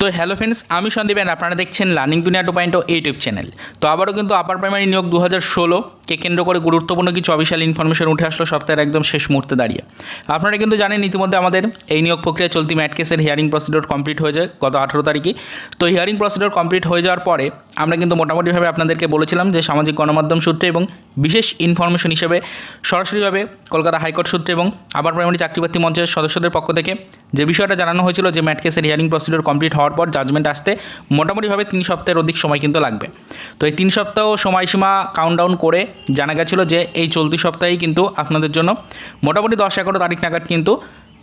তো hello friends আমি সন্দীপ আপনারা দেখছেন লার্নিং দুনিয়া টু পয়েন্ট ইউটিউব চ্যানেল তো আবারও কিন্তু আপার প্রাইমারি নিয়োগ দু হাজার ষোলো। ষোলোকে কেন্দ্র করে গুরুত্বপূর্ণ কিছু অফিসিয়াল ইনফরমেশন উঠে আসলো সপ্তাহের একদম শেষ মুহূর্তে দাঁড়িয়ে। আপনারা কিন্তু জানেন ইতিমধ্যে আমাদের এই নিয়োগ প্রক্রিয়া চলতি ম্যাট কেসের হিয়ারিং প্রসিডিওর কমপ্লিট হয়ে যায় গত আঠেরো তারিখে। তো হিয়ারিং প্রসিডিওর কমপ্লিট হয়ে যাওয়ার পরে আমরা কিন্তু মোটামুটিভাবে আপনাদেরকে বলেছিলাম যে সামাজিক গণমাধ্যম সূত্রে এবং বিশেষ ইনফরমেশন হিসেবে সরাসরিভাবে কলকাতা হাইকোর্ট সূত্রে এবং আবার প্রাইমারি চাকরিপ্রার্থী মঞ্চের সদস্যদের পক্ষ থেকে যে বিষয়টা জানানো হয়েছিল যে ম্যাট কেসের হিয়ারিং প্রসিডিওর কমপ্লিট হওয়ার পর জাজমেন্ট আসতে মোটামুটিভাবে তিন সপ্তাহের অধিক সময় কিন্তু লাগবে। তো এই তিন সপ্তাহ সময়সীমা কাউন্টডাউন করে জানা গেছিল যে এই চলতি সপ্তাহেই কিন্তু আপনাদের জন্য মোটামুটি দশ এগারো তারিখ নাগাদ কিন্তু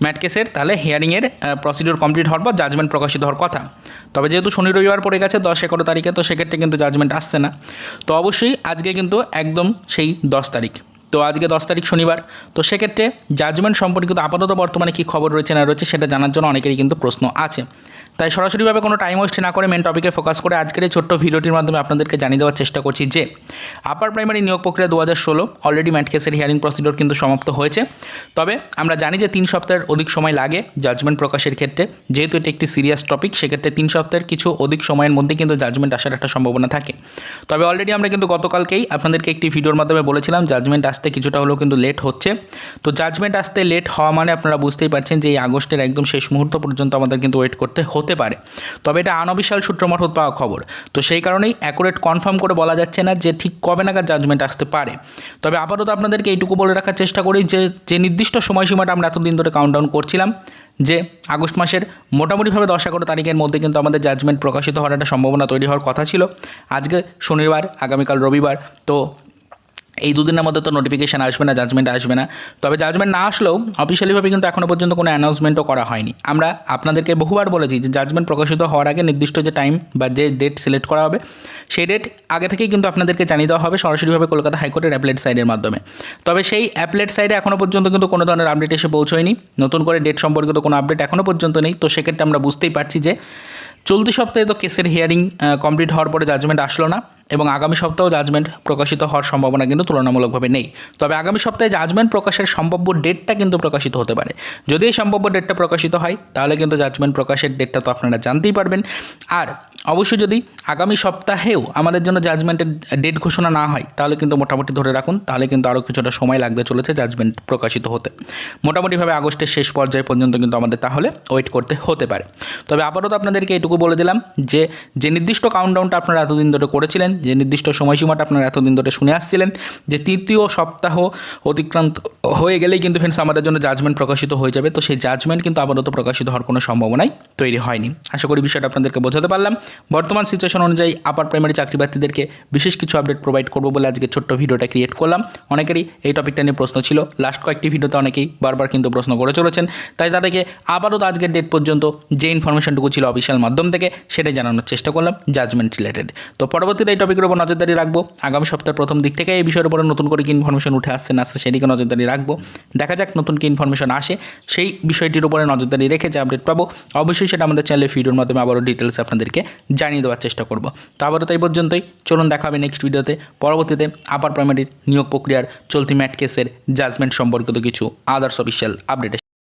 ম্যাট কেসের তাহলে হিয়ারিংয়ের প্রসিডিওর কমপ্লিট হওয়ার পর জাজমেন্ট প্রকাশিত হওয়ার কথা। তবে যেহেতু শনি রবিবার পড়ে গেছে দশ এগারো তারিখে, তো সেক্ষেত্রে কিন্তু জাজমেন্ট আসছে না। তো অবশ্যই আজকে কিন্তু একদম সেই দশ তারিখ। তো আজকে দশ তারিখ শনিবার। তো সেক্ষেত্রে জাজমেন্ট সম্পর্কিত আপাতত বর্তমানে কী খবর রয়েছে না রয়েছে সেটা জানার জন্য অনেকেরই কিন্তু প্রশ্ন আছে। তাই সরাসরিভাবে কোনো টাইম ওয়েস্ট না করে মেন টপিকে ফোকাস করে আজকের এই ছোট্ট ভিডিওটির মাধ্যমে আপনাদেরকে জানিয়ে দেওয়ার চেষ্টা করছি যে আপার প্রাইমারি নিয়োগ প্রক্রিয়া দু হাজার ষোলো অলরেডি ম্যাট কেসের হিয়ারিং প্রসিডিওর কিন্তু সমাপ্ত হয়েছে। তবে আমরা জানি যে তিন সপ্তাহের অধিক সময় লাগে জাজমেন্ট প্রকাশের ক্ষেত্রে। যেহেতু এটি একটি সিরিয়াস টপিক সেক্ষেত্রে তিন সপ্তাহের কিছু অধিক সময়ের মধ্যে কিন্তু জাজমেন্ট আসার একটা সম্ভাবনা থাকে। তবে অলরেডি আমরা কিন্তু গতকালকেই আপনাদেরকে একটি ভিডিওর মাধ্যমে বলেছিলাম জাজমেন্ট আসতে কিছুটা হলেও কিন্তু লেট হচ্ছে। তো জাজমেন্ট আসতে লেট হওয়া মানে আপনারা বুঝতেই পারছেন যে এই আগস্টের একদম শেষ মুহূর্ত পর্যন্ত আমাদের কিন্তু ওয়েট করতে হতে পারে। তবে এটা আনঅফিসিয়াল সূত্র মারফত পাওয়া খবর। তো সেই কারণেই অ্যাকুরেট কনফার্ম করে বলা যাচ্ছে না যে ঠিক কবে নাগাদ জাজমেন্ট আসতে পারে। তবে আপাতত আপনাদেরকে এইটুকু বলে রাখার চেষ্টা করি যে যে নির্দিষ্ট সময়সীমাটা আমরা এতদিন ধরে কাউন্টডাউন করছিলাম, যে আগস্ট মাসের মোটামুটিভাবে দশ এগারো তারিখের মধ্যে কিন্তু আমাদের জাজমেন্ট প্রকাশিত হওয়ার একটা সম্ভাবনা তৈরি হওয়ার কথা ছিল। আজকে শনিবার, আগামীকাল রবিবার, তো এই দুদিনের মধ্যে তো নোটিফিকেশান আসবে না জাজমেন্ট আসবে না। তবে জাজমেন্ট না আসলেও অফিসিয়ালিভাবে কিন্তু এখনও পর্যন্ত কোনো অ্যানাউন্সমেন্টও করা হয়নি। আমরা আপনাদেরকে বহুবার বলেছি যে জাজমেন্ট প্রকাশিত হওয়ার আগে নির্দিষ্ট যে টাইম বা যে ডেট সিলেক্ট করা হবে, সেই ডেট আগে থেকেই কিন্তু আপনাদেরকে জানিয়ে দেওয়া হবে সরাসরিভাবে কলকাতা হাইকোর্টের অ্যাপলেট সাইডের মাধ্যমে। তবে সেই অ্যাপলেট সাইডে এখনও পর্যন্ত কিন্তু কোনো ধরনের আপডেট এসে পৌঁছয়নি। নতুন করে ডেট সম্পর্কিত কোনো আপডেট এখনও পর্যন্ত নেই। তো সেক্ষেত্রে আমরা বুঝতেই পারছি যে চলতি সপ্তাহে তো কেসের হিয়ারিং কমপ্লিট হওয়ার পরে জাজমেন্ট আসলো না। এবং আগামী সপ্তাহেও জাজমেন্ট প্রকাশিত হওয়ার সম্ভাবনা কিন্তু তুলনামূলকভাবে নেই। তবে আগামী সপ্তাহে জাজমেন্ট প্রকাশের সম্ভাব্য ডেটটা কিন্তু প্রকাশিত হতে পারে। যদি এই সম্ভাব্য ডেটটা প্রকাশিত হয়, তাহলে কিন্তু জাজমেন্ট প্রকাশের ডেটটা তো আপনারা জানতেই পারবেন। আর অবশ্যই যদি আগামী সপ্তাহেও আমাদের জন্য জাজমেন্টের ডেট ঘোষণা না হয়, তাহলে কিন্তু মোটামুটি ধরে রাখুন, তাহলে কিন্তু আরও কিছুটা সময় লাগতে চলেছে জাজমেন্ট প্রকাশিত হতে। মোটামুটিভাবে আগস্টের শেষ পর্যায় পর্যন্ত কিন্তু আমাদের তাহলে ওয়েট করতে হতে পারে। তবে আপাতত আপনাদেরকে এটুকু বলে দিলাম যে যে নির্দিষ্ট কাউন্টডাউনটা আপনারা এতদিন ধরে করেছিলেন যে নির্দিষ্ট সময়সীমাটা আপনারা এতদিন ধরে শুনে আসছিলেন, যে তৃতীয় সপ্তাহ অতিক্রান্ত হয়ে গেলেই কিন্তু ফ্রেন্ডস আমাদের জন্য জাজমেন্ট প্রকাশিত হয়ে যাবে। তো সেই জাজমেন্ট কিন্তু আপাতত প্রকাশিত হওয়ার কোনো সম্ভাবনাই তৈরি হয়নি। আশা করি বিষয়টা আপনাদেরকে বোঝাতে পারলাম। বর্তমান সিচুয়েশন অনুযায়ী আপার প্রাইমারি চাকরি প্রার্থীদেরকে বিশেষ কিছু আপডেট প্রোভাইড করব বলে আজকে ছোট্ট ভিডিওটা ক্রিয়েট করলাম। অনেকেরই এই টপিকটা নিয়ে প্রশ্ন ছিল। লাস্ট কয়েকটি ভিডিওতে অনেকেই বারবার কিন্তু প্রশ্ন করে চলেছেন। তাই তাদেরকে আপাতত আজকের ডেট পর্যন্ত যে ইনফরমেশনটুকু ছিল অফিসিয়াল মাধ্যম থেকে, সেটাই জানানোর চেষ্টা করলাম জাজমেন্ট রিলেটেড তো পরবর্তীতে এই টপিকের উপর নজরদারি রাখব। আগামী সপ্তাহের প্রথম দিক থেকে এই বিষয়ের উপরে নতুন করে কি ইনফরমেশন উঠে আসছে না আসছে সেদিকে নজরদারি রাখব। দেখা যাক নতুন কি ইনফরমেশন আসে। সেই বিষয়টির উপরে নজরদারি রেখে যে আপডেট পাবো, অবশ্যই সেটা আমাদের চ্যানেলে ভিডিওর মাধ্যমে আবারও ডিটেলস আপনাদেরকে জানিয়ে দেওয়ার চেষ্টা করব। তো আবারও তাই পর্যন্তই। চলুন দেখা হবে নেক্সট ভিডিওতে পরবর্তীতে আপার প্রাইমারির নিয়োগ প্রক্রিয়ার চলতি ম্যাট কেসের জাজমেন্ট সম্পর্কিত কিছু আদার্স অফিসিয়াল আপডেট